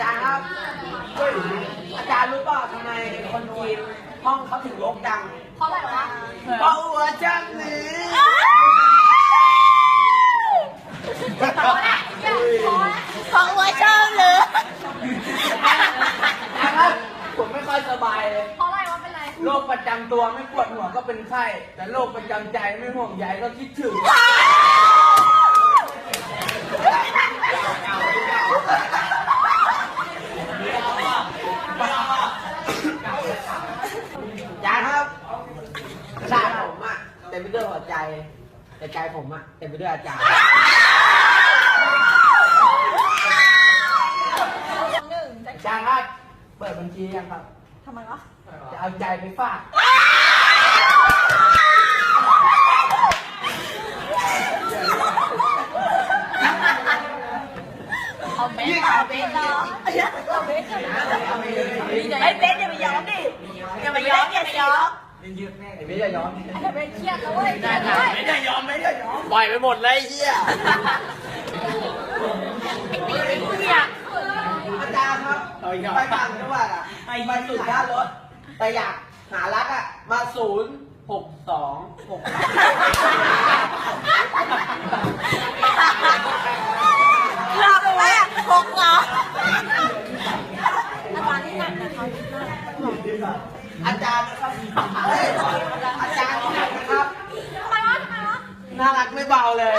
จารย์ครับเฮ้ยอาจารย์รู้ป่ะทำไมคนจีนห้องเขาถึงรกจังเพราะอะไรวะเพราะหัวจังหรือเพราะอะไรเพราะอะไรเพราะว่าชอบเลยนะครับผมไม่ค่อยสบายเลย เพราะอะไรวะเป็นไรโรคประจำตัวไม่ปวดหัวก็เป็นไข้ แต่โรคประจำใจไม่ห่วงใยก็คิดถึง จารย์ครับร่างผมอะเต็มไปด้วยหัวใจ แต่ใจผมอะเต็มไปด้วยอาจารย์หนึ่งจะอาจารย์ครับ เปิดบัญชียังครับ ทำไมวะจะเอาใจไปฝากเอาเบสเอาเบสเหรอเอาเบสเหรอไอ้เบนอย่าไปยอมดิอย่าไป ยอมไอ้ไม่ได้ยอมนเอ้เว้ยเครียดแล้วเว้ยไม่ได้ยอมไม่ได้ยอมปล่อยไปหมดเลยเฮียเฮียอาจารย์ครับไปต่างจังหวัดอะไปสุดยอดรถแต่อยากหารักอะมาศูนย์หกสองหกหลับแม่หกเหรออาารย์ที่นั่งแต่เขาที่นั่ อาจารย์นะครับอาจารย์น่ารักนะครับ น่ารักไม่เบาเลย